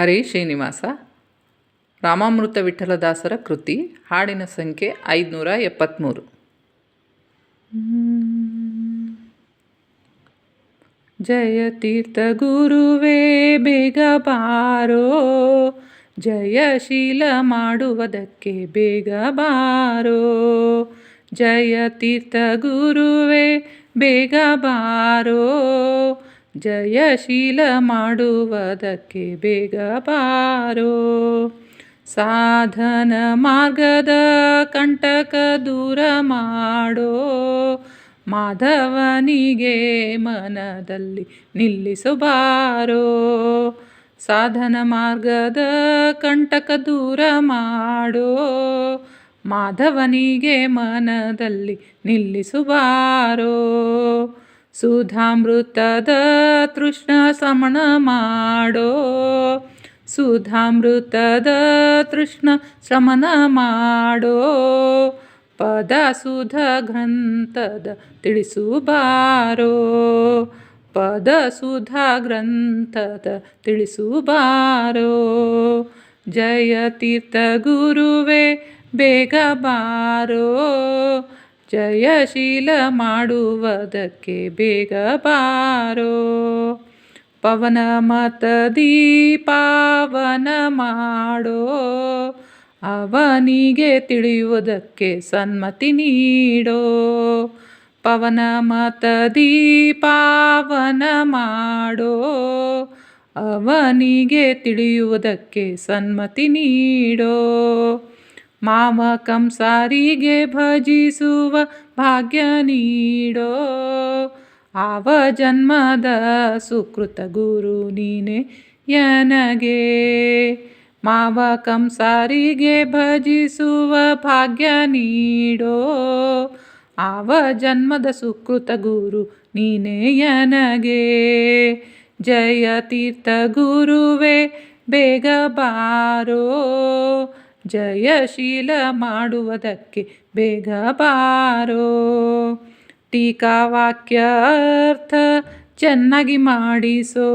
ಹರೇ ಶ್ರೀನಿವಾಸ. ರಾಮಾಮೃತ ವಿಠಲದಾಸರ ಕೃತಿ, ಹಾಡಿನ ಸಂಖ್ಯೆ ಐದುನೂರ ಎಪ್ಪತ್ತ್ಮೂರು ಜಯ ತೀರ್ಥ ಗುರುವೇ, ಬೇಗ ಬಾರೋ. ಜಯಶೀಲ ಮಾಡುವುದಕ್ಕೆ ಬೇಗ ಬಾರೋ. ಜಯ ತೀರ್ಥ ಗುರುವೇ, ಬೇಗ ಬಾರೋ. ಜಯಶೀಲ ಮಾಡುವುದಕ್ಕೆ ಬೇಗ ಬಾರೋ ಸಾಧನ ಮಾರ್ಗದ ಕಂಟಕ ದೂರ ಮಾಡೋ. ಮಾಧವನಿಗೆ ಮನದಲ್ಲಿ ನಿಲ್ಲಿಸುಬಾರೋ ಸಾಧನ ಮಾರ್ಗದ ಕಂಟಕ ದೂರ ಮಾಡೋ. ಮಾಧವನಿಗೆ ಮನದಲ್ಲಿ ನಿಲ್ಲಿಸುಬಾರೋ ಸುಧಾಮೃತದ ತೃಷ್ಣ ಸಮಣ ಮಾಡೋ ಸುಧಾಮೃತದ ತೃಷ್ಣ ಶ್ರಮಣ ಮಾಡೋ ಪದ ಸುಧ ಗ್ರಂಥದ ತಿಳಿಸುಬಾರೋ. ಪದ ಸುಧ ಗ್ರಂಥದ ತಿಳಿಸುಬಾರೋ. ಜಯ ತೀರ್ಥ ಗುರುವೇ, ಬೇಗ ಬಾರೋ. ಜಯಶೀಲ ಮಾಡುವುದಕ್ಕೆ ಬೇಗ ಬಾರೋ. ಪವನ ಮತ ದೀಪಾವನ ಮಾಡೋ. ಅವನಿಗೆ ತಿಳಿಯುವುದಕ್ಕೆ ಸನ್ಮತಿ ನೀಡೋ. ಪವನ ಮತ ದೀಪಾವನ ಮಾಡೋ. ಅವನಿಗೆ ತಿಳಿಯುವುದಕ್ಕೆ ಸನ್ಮತಿ ನೀಡೋ. ಮಾವ ಕಂಸಾರಿಗೆ ಭಜಿಸುವ ಭಾಗ್ಯ ನೀಡೋ. ಆವ ಜನ್ಮದ ಸುಕೃತ ಗುರು ನೀನೆ ಯನಗೆ ಮಾವ ಕಂಸಾರಿಗೆ ಭಜಿಸುವ ಭಾಗ್ಯ ನೀಡೋ. ಆವ ಜನ್ಮದ ಸುಕೃತ ಗುರು ನೀನೆ ಯನಗೆ ಜಯ ತೀರ್ಥ ಗುರುವೆ, ಬೇಗ ಬಾರೋ. ಜಯಶೀಲ ಮಾಡುವುದಕ್ಕೆ ಬೇಗ ಬಾರೋ. ಟೀಕಾವಾಕ್ಯಾರ್ಥ ಚೆನ್ನಾಗಿ ಮಾಡಿಸೋ.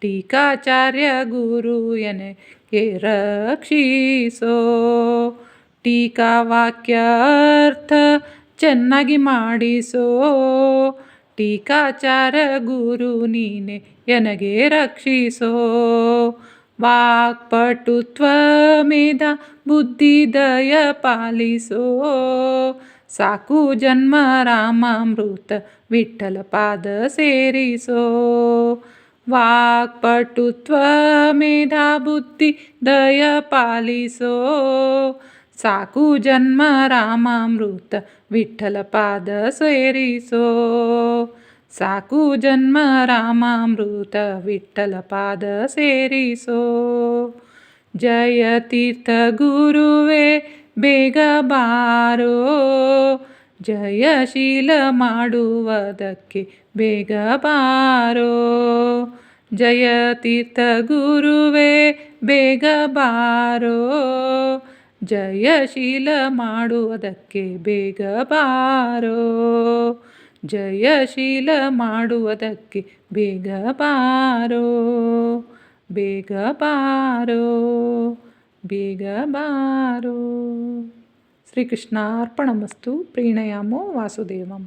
ಟೀಕಾಚಾರ್ಯ ಗುರು ಎನಗೆ ರಕ್ಷಿಸೋ. ಟೀಕಾವಾಕ್ಯಾರ್ಥ ಚೆನ್ನಾಗಿ ಮಾಡಿಸೋ. ಟೀಕಾಚಾರ ಗುರು ನೀನೆ ಎನಗೆ ರಕ್ಷಿಸೋ. ವಾಕ್ಪಟುತ್ವ ಮೇಧ ಬುದ್ಧಿದಯ ಪಾಲಿಸೋ ಸಾಕು ಜನ್ಮ ರಾಮಾಮೃತ ವಿಠಲ ಪಾದ ಸೇರಿಸೋ ವಾಕ್ಪಟುತ್ವ ಮೇಧ ಬುದ್ಧಿ ದಯ ಪಾಲಿಸೋ ಸಾಕು ಜನ್ಮ ರಾಮಾಮೃತ ವಿಠಲ ಪಾದ ಸೇರಿಸೋ ಸಾಕು ಜನ್ಮ ರಾಮಾಮೃತ ವಿಠಲ ಪಾದ ಸೇರಿಸೋ. ಜಯ ತೀರ್ಥ ಗುರುವೇ, ಬೇಗ ಬಾರೋ. ಜಯಶೀಲ ಮಾಡುವುದಕ್ಕೆ ಬೇಗ ಬಾರೋ. ಜಯ ತೀರ್ಥ ಗುರುವೇ, ಬೇಗ ಬಾರೋ. ಜಯಶೀಲ ಮಾಡುವುದಕ್ಕೆ ಬೇಗ ಬಾರೋ. ಜಯಶೀಲ ಮಾಡುವುದಕ್ಕೆ ಬೇಗ ಬಾರೋ ಬೇಗ ಬಾರೋ ಬೇಗ ಬಾರೋ ಶ್ರೀಕೃಷ್ಣಾರ್ಪಣಮಸ್ತು ಪ್ರೀಣಯಾಮೋ ವಾಸುದೇವಂ